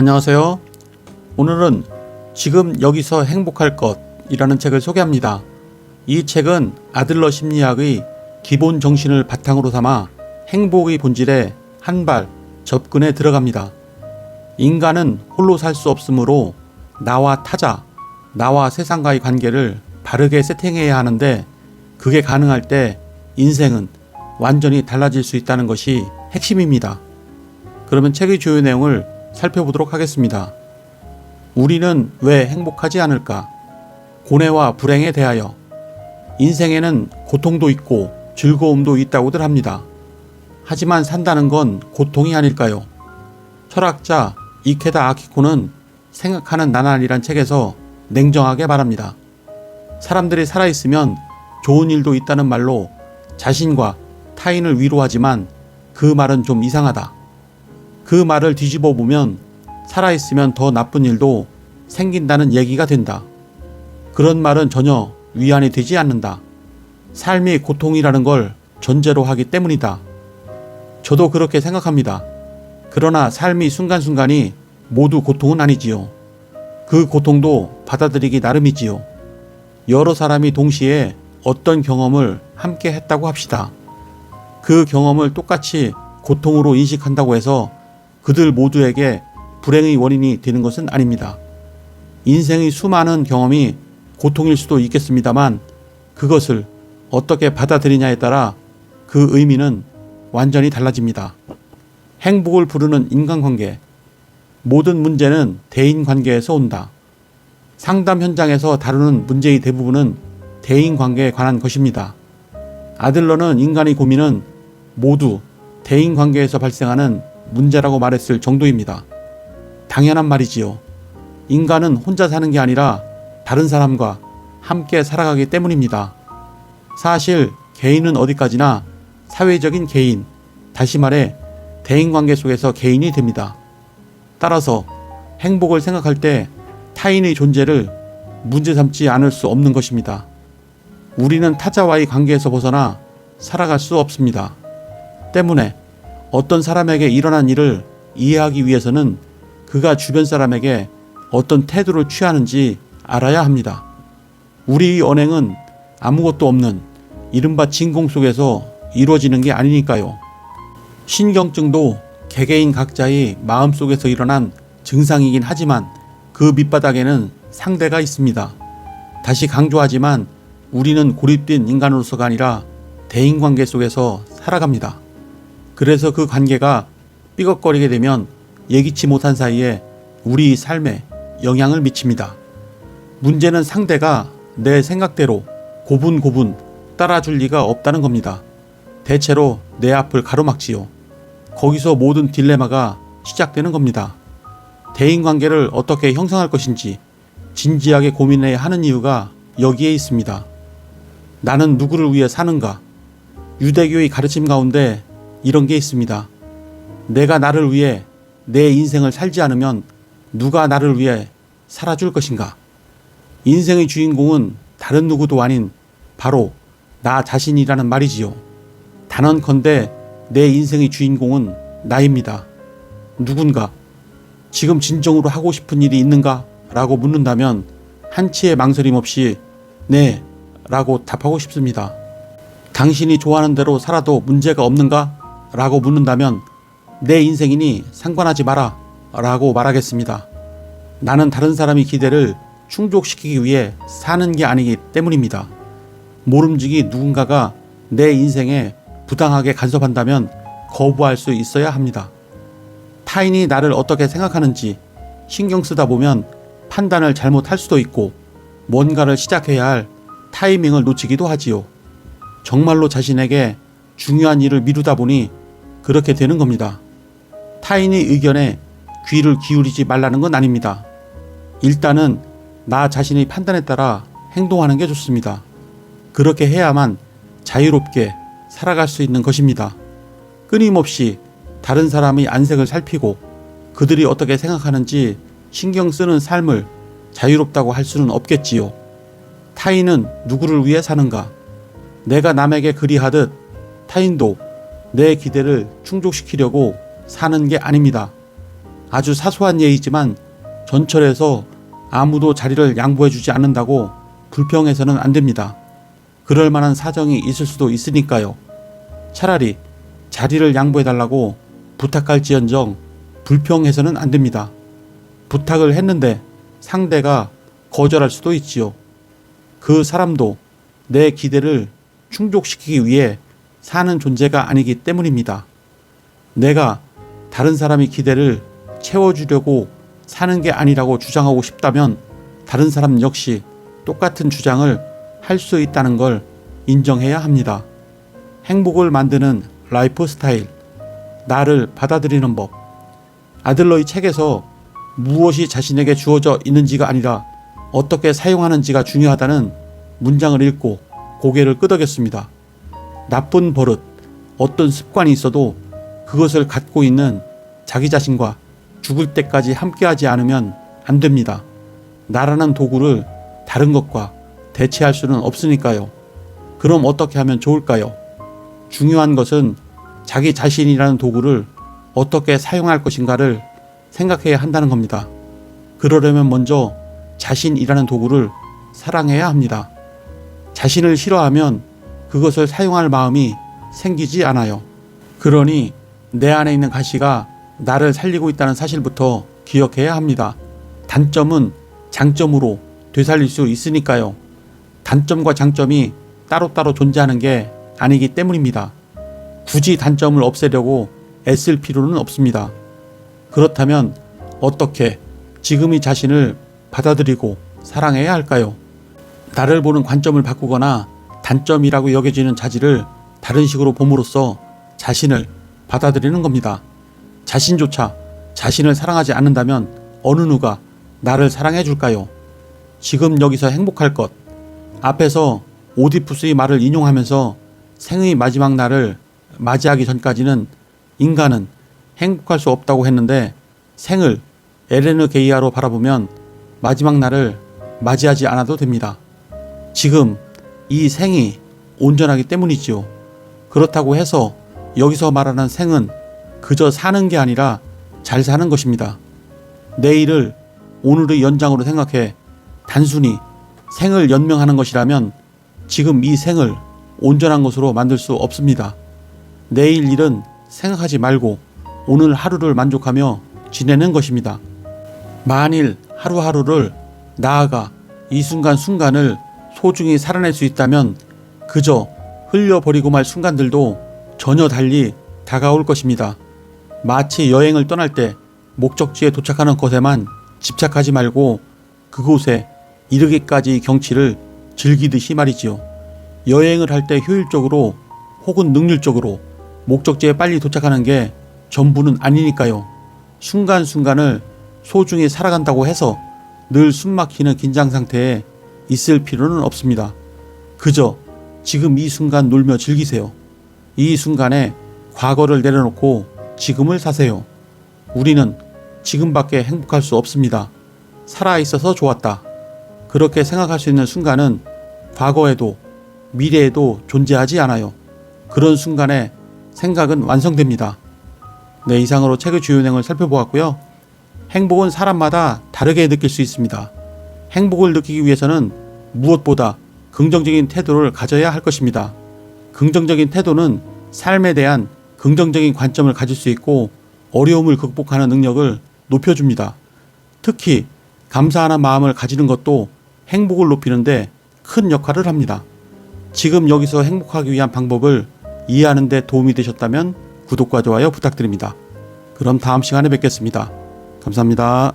안녕하세요. 오늘은 지금 여기서 행복할 것이라는 책을 소개합니다. 이 책은 아들러 심리학의 기본 정신을 바탕으로 삼아 행복의 본질에 한 발 접근해 들어갑니다. 인간은 홀로 살 수 없으므로 나와 타자, 나와 세상과의 관계를 바르게 세팅해야 하는데 그게 가능할 때 인생은 완전히 달라질 수 있다는 것이 핵심입니다. 그러면 책의 주요 내용을 살펴보도록 하겠습니다. 우리는 왜 행복하지 않을까? 고뇌와 불행에 대하여 인생에는 고통도 있고 즐거움도 있다고들 합니다. 하지만 산다는 건 고통이 아닐까요? 철학자 이케다 아키코는 생각하는 나날이란 책에서 냉정하게 말합니다. 사람들이 살아있으면 좋은 일도 있다는 말로 자신과 타인을 위로하지만 그 말은 좀 이상하다. 그 말을 뒤집어 보면 살아있으면 더 나쁜 일도 생긴다는 얘기가 된다. 그런 말은 전혀 위안이 되지 않는다. 삶이 고통이라는 걸 전제로 하기 때문이다. 저도 그렇게 생각합니다. 그러나 삶이 순간순간이 모두 고통은 아니지요. 그 고통도 받아들이기 나름이지요. 여러 사람이 동시에 어떤 경험을 함께 했다고 합시다. 그 경험을 똑같이 고통으로 인식한다고 해서 그들 모두에게 불행의 원인이 되는 것은 아닙니다. 인생의 수많은 경험이 고통일 수도 있겠습니다만 그것을 어떻게 받아들이냐에 따라 그 의미는 완전히 달라집니다. 행복을 부르는 인간관계. 모든 문제는 대인 관계에서 온다. 상담 현장에서 다루는 문제의 대부분은 대인 관계에 관한 것입니다. 아들러는 인간의 고민은 모두 대인 관계에서 발생하는 문제라고 말했을 정도입니다. 당연한 말이지요. 인간은 혼자 사는 게 아니라 다른 사람과 함께 살아가기 때문입니다. 사실 개인은 어디까지나 사회적인 개인, 다시 말해 대인 관계 속에서 개인이 됩니다. 따라서 행복을 생각할 때 타인의 존재를 문제 삼지 않을 수 없는 것입니다. 우리는 타자와의 관계에서 벗어나 살아갈 수 없습니다. 때문에 어떤 사람에게 일어난 일을 이해하기 위해서는 그가 주변 사람에게 어떤 태도를 취하는지 알아야 합니다. 우리의 언행은 아무것도 없는 이른바 진공 속에서 이루어지는 게 아니니까요. 신경증도 개개인 각자의 마음 속에서 일어난 증상이긴 하지만 그 밑바닥에는 상대가 있습니다. 다시 강조하지만 우리는 고립된 인간으로서가 아니라 대인관계 속에서 살아갑니다. 그래서 그 관계가 삐걱거리게 되면 예기치 못한 사이에 우리 삶에 영향을 미칩니다. 문제는 상대가 내 생각대로 고분고분 따라줄 리가 없다는 겁니다. 대체로 내 앞을 가로막지요. 거기서 모든 딜레마가 시작되는 겁니다. 대인 관계를 어떻게 형성할 것인지 진지하게 고민해야 하는 이유가 여기에 있습니다. 나는 누구를 위해 사는가? 유대교의 가르침 가운데 이런 게 있습니다. 내가 나를 위해 내 인생을 살지 않으면 누가 나를 위해 살아줄 것인가? 인생의 주인공은 다른 누구도 아닌 바로 나 자신이라는 말이지요. 단언컨대 내 인생의 주인공은 나입니다. 누군가 지금 진정으로 하고 싶은 일이 있는가? 라고 묻는다면 한치의 망설임 없이 네 라고 답하고 싶습니다. 당신이 좋아하는 대로 살아도 문제가 없는가? 라고 묻는다면 내 인생이니 상관하지 마라 라고 말하겠습니다. 나는 다른 사람의 기대를 충족시키기 위해 사는 게 아니기 때문입니다. 모름지기 누군가가 내 인생에 부당하게 간섭한다면 거부할 수 있어야 합니다. 타인이 나를 어떻게 생각하는지 신경 쓰다 보면 판단을 잘못할 수도 있고 뭔가를 시작해야 할 타이밍을 놓치기도 하지요. 정말로 자신에게 중요한 일을 미루다 보니 그렇게 되는 겁니다. 타인의 의견에 귀를 기울이지 말라는 건 아닙니다. 일단은 나 자신의 판단에 따라 행동하는 게 좋습니다. 그렇게 해야만 자유롭게 살아갈 수 있는 것입니다. 끊임없이 다른 사람의 안색을 살피고 그들이 어떻게 생각하는지 신경 쓰는 삶을 자유롭다고 할 수는 없겠지요. 타인은 누구를 위해 사는가? 내가 남에게 그리하듯 타인도 내 기대를 충족시키려고 사는 게 아닙니다. 아주 사소한 예이지만 전철에서 아무도 자리를 양보해주지 않는다고 불평해서는 안 됩니다. 그럴 만한 사정이 있을 수도 있으니까요. 차라리 자리를 양보해달라고 부탁할지언정 불평해서는 안 됩니다. 부탁을 했는데 상대가 거절할 수도 있지요. 그 사람도 내 기대를 충족시키기 위해 사는 존재가 아니기 때문입니다. 내가 다른 사람의 기대를 채워주려고 사는 게 아니라고 주장하고 싶다면 다른 사람 역시 똑같은 주장을 할 수 있다는 걸 인정해야 합니다. 행복을 만드는 라이프 스타일, 나를 받아들이는 법. 아들러의 책에서 무엇이 자신에게 주어져 있는지가 아니라 어떻게 사용하는지가 중요하다는 문장을 읽고 고개를 끄덕였습니다. 나쁜 버릇, 어떤 습관이 있어도 그것을 갖고 있는 자기 자신과 죽을 때까지 함께하지 않으면 안 됩니다. 나라는 도구를 다른 것과 대체할 수는 없으니까요. 그럼 어떻게 하면 좋을까요? 중요한 것은 자기 자신이라는 도구를 어떻게 사용할 것인가를 생각해야 한다는 겁니다. 그러려면 먼저 자신이라는 도구를 사랑해야 합니다. 자신을 싫어하면 그것을 사용할 마음이 생기지 않아요. 그러니 내 안에 있는 가시가 나를 살리고 있다는 사실부터 기억해야 합니다. 단점은 장점으로 되살릴 수 있으니까요. 단점과 장점이 따로따로 존재하는 게 아니기 때문입니다. 굳이 단점을 없애려고 애쓸 필요는 없습니다. 그렇다면 어떻게 지금의 자신을 받아들이고 사랑해야 할까요? 나를 보는 관점을 바꾸거나 단점이라고 여겨지는 자질을 다른 식으로 봄으로써 자신을 받아들이는 겁니다. 자신조차 자신을 사랑하지 않는다면 어느 누가 나를 사랑해 줄까요? 지금 여기서 행복할 것. 앞에서 오디푸스의 말을 인용하면서 생의 마지막 날을 맞이하기 전까지는 인간은 행복할 수 없다고 했는데 생을 에레느 게이아로 바라보면 마지막 날을 맞이하지 않아도 됩니다. 지금 이 생이 온전하기 때문이지요. 그렇다고 해서 여기서 말하는 생은 그저 사는 게 아니라 잘 사는 것입니다. 내일을 오늘의 연장으로 생각해 단순히 생을 연명하는 것이라면 지금 이 생을 온전한 것으로 만들 수 없습니다. 내일 일은 생각하지 말고 오늘 하루를 만족하며 지내는 것입니다. 만일 하루하루를 나아가 이 순간순간을 소중히 살아낼 수 있다면 그저 흘려버리고 말 순간들도 전혀 달리 다가올 것입니다. 마치 여행을 떠날 때 목적지에 도착하는 것에만 집착하지 말고 그곳에 이르기까지 경치를 즐기듯이 말이지요. 여행을 할 때 효율적으로 혹은 능률적으로 목적지에 빨리 도착하는 게 전부는 아니니까요. 순간순간을 소중히 살아간다고 해서 늘 숨막히는 긴장 상태에 있을 필요는 없습니다. 그저 지금 이 순간 놀며 즐기세요. 이 순간에 과거를 내려놓고 지금을 사세요. 우리는 지금밖에 행복할 수 없습니다. 살아있어서 좋았다. 그렇게 생각할 수 있는 순간은 과거에도 미래에도 존재하지 않아요. 그런 순간에 생각은 완성됩니다. 네, 이상으로 책의 주요 내용을 살펴보았고요. 행복은 사람마다 다르게 느낄 수 있습니다. 행복을 느끼기 위해서는 무엇보다 긍정적인 태도를 가져야 할 것입니다. 긍정적인 태도는 삶에 대한 긍정적인 관점을 가질 수 있고 어려움을 극복하는 능력을 높여줍니다. 특히 감사하는 마음을 가지는 것도 행복을 높이는데 큰 역할을 합니다. 지금 여기서 행복하기 위한 방법을 이해하는 데 도움이 되셨다면 구독과 좋아요 부탁드립니다. 그럼 다음 시간에 뵙겠습니다. 감사합니다.